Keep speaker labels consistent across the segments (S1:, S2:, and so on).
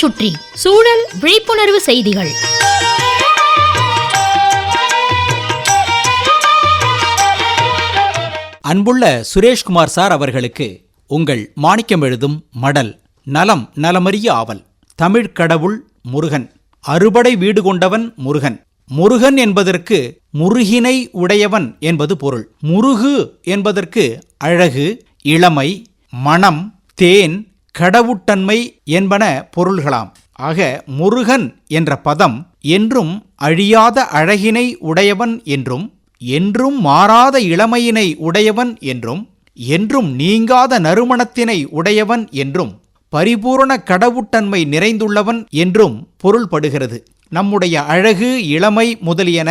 S1: சுற்றி சூழல் விழிப்புணர்வு செய்திகள்.
S2: அன்புள்ள சுரேஷ்குமார் சார் அவர்களுக்கு உங்கள் மாணிக்கம் எழுதும் மடல் நலம் நலமறிய ஆவல் தமிழ் கடவுள் முருகன் அறுபடை வீடு கொண்டவன் முருகன். முருகன் என்பதற்கு முருகினை உடையவன் என்பது பொருள். முருகு என்பதற்கு அழகு இளமை மனம் தேன் கடவுட்டன்மை என்பன பொருள்களாம். ஆக முருகன் என்ற பதம் என்றும் அழியாத அழகினை உடையவன் என்றும் என்றும் மாறாத இளமையினை உடையவன் என்றும் என்றும் நீங்காத நறுமணத்தினை உடையவன் என்றும் பரிபூரண கடவுட்டன்மை நிறைந்துள்ளவன் என்றும் பொருள்படுகிறது. நம்முடைய அழகு இளமை முதலியன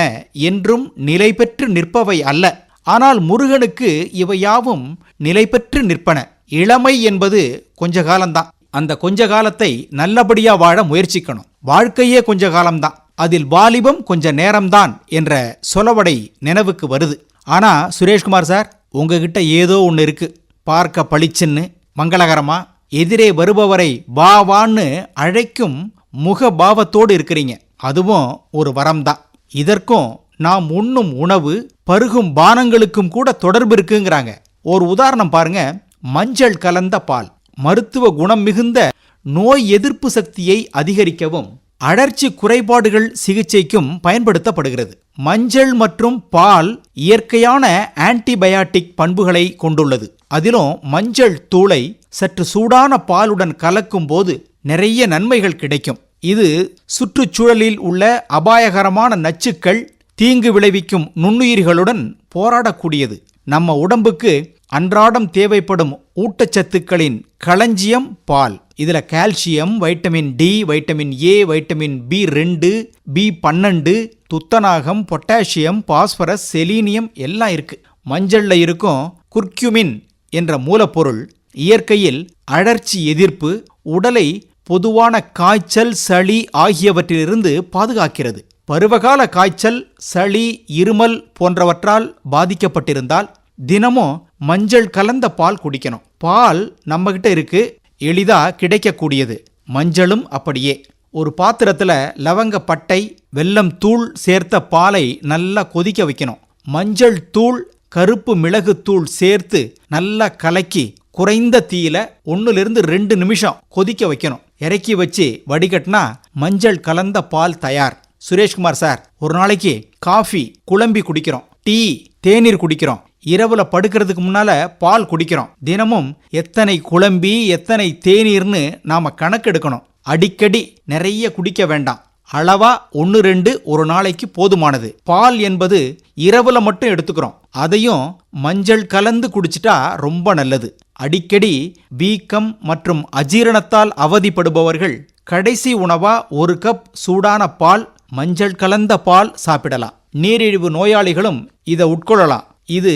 S2: என்றும் நிலை பெற்று நிற்பவை அல்ல. ஆனால் முருகனுக்கு இவையாவும் நிலை பெற்று நிற்பன. இளமை என்பது கொஞ்ச காலம்தான். அந்த கொஞ்ச காலத்தை நல்லபடியா வாழ முயற்சிக்கணும். வாழ்க்கையே கொஞ்ச காலம்தான். அதில் வாலிபம் கொஞ்ச நேரம்தான் என்ற சொலவடை நினைவுக்கு வருது. ஆனா சுரேஷ்குமார் சார் உங்ககிட்ட ஏதோ ஒன்று இருக்கு. பார்க்க பளிச்சுன்னு மங்களகரமா எதிரே வருபவரை வா வான்னு அழைக்கும் முக பாவத்தோடு இருக்கிறீங்க. அதுவும் ஒரு வரம்தான். இதற்கும் நாம் உண்ணும் உணவு பருகும் பானங்களுக்கும் கூட தொடர்பு இருக்குங்கிறாங்க. ஒரு உதாரணம் பாருங்க. மஞ்சள் கலந்த பால். மருத்துவ குணம் மிகுந்த நோய் எதிர்ப்பு சக்தியை அதிகரிக்கவும் அழற்சி குறைபாடுகள் சிகிச்சைக்கும் பயன்படுத்தப்படுகிறது. மஞ்சள் மற்றும் பால் இயற்கையான ஆன்டிபயாட்டிக் பண்புகளை கொண்டுள்ளது. அதிலும் மஞ்சள் தூளை சற்று சூடான பாலுடன் கலக்கும் போது நிறைய நன்மைகள் கிடைக்கும். இது சுற்றுச்சூழலில் உள்ள அபாயகரமான நச்சுக்கள் தீங்கு விளைவிக்கும் நுண்ணுயிர்களுடன் போராடக்கூடியது. நம்ம உடம்புக்கு அன்றாடம் தேவைப்படும் ஊட்டச்சத்துக்களின் களஞ்சியம் பால். இதுல calcium vitamin D vitamin A vitamin B ரெண்டு பி பன்னெண்டு துத்தநாகம் பொட்டாசியம் பாஸ்பரஸ் செலீனியம் எல்லாம் இருக்கு. மஞ்சள்ல இருக்கும் குர்க்யூமின் என்ற மூலப்பொருள். இயற்கையில் அழற்சி எதிர்ப்பு உடலை பொதுவான காய்ச்சல் சளி ஆகியவற்றிலிருந்து பாதுகாக்கிறது. பருவகால காய்ச்சல் சளி இருமல் போன்றவற்றால் பாதிக்கப்பட்டிருந்தால் தினமும் மஞ்சள் கலந்த பால் குடிக்கணும். பால் நம்மகிட்ட இருக்கு. எளிதா கிடைக்கக்கூடியது. மஞ்சளும் அப்படியே. ஒரு பாத்திரத்தில் லவங்க பட்டை வெல்லம் தூள் சேர்த்த பாலை நல்லா கொதிக்க வைக்கணும். மஞ்சள் தூள் கருப்பு மிளகு தூள் சேர்த்து நல்லா கலக்கி குறைந்த தீயில ஒன்றுலேருந்து ரெண்டு நிமிஷம் கொதிக்க வைக்கணும். இறக்கி வச்சு வடிகட்டினா மஞ்சள் கலந்த பால் தயார். சுரேஷ்குமார் சார் ஒரு நாளைக்கு காஃபி குழம்பி குடிக்கிறோம். டீ தேநீர் குடிக்கிறோம். இரவுல படுக்கிறதுக்கு முன்னால பால் குடிக்கிறோம். தினமும் எத்தனை குழம்பி எத்தனை தேநீர்னு நாம கணக்கெடுக்கணும். அடிக்கடி நிறைய குடிக்க வேண்டாம். அளவா ஒன்று ரெண்டு ஒரு நாளைக்கு போதுமானது. பால் என்பது இரவுல மட்டும் எடுத்துக்கிறோம். அதையும் மஞ்சள் கலந்து குடிச்சிட்டா ரொம்ப நல்லது. அடிக்கடி வீக்கம் மற்றும் அஜீரணத்தால் அவதிப்படுபவர்கள் கடைசி உணவா ஒரு கப் சூடான பால் மஞ்சள் கலந்த பால் சாப்பிடலாம். நீரிழிவு நோயாளிகளும் இதை உட்கொள்ளலாம். இது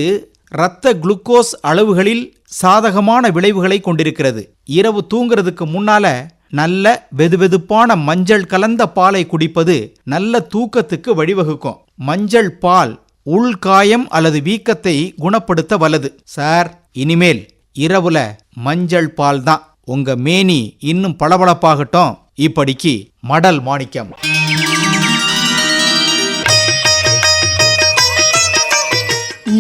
S2: இரத்த குளுக்கோஸ் அளவுகளில் சாதகமான விளைவுகளை கொண்டிருக்கிறது. இரவு தூங்குறதுக்கு முன்னால நல்ல வெதுவெதுப்பான மஞ்சள் கலந்த பாலை குடிப்பது நல்ல தூக்கத்துக்கு வழிவகுக்கும். மஞ்சள் பால் உள்காயம் அல்லது வீக்கத்தை குணப்படுத்த வல்லது. சார் இனிமேல் இரவுல மஞ்சள் பால் தான். உங்க மேனி இன்னும் பளபளப்பாகட்டும். இப்படிக்கு மடல் மாணிக்கம்.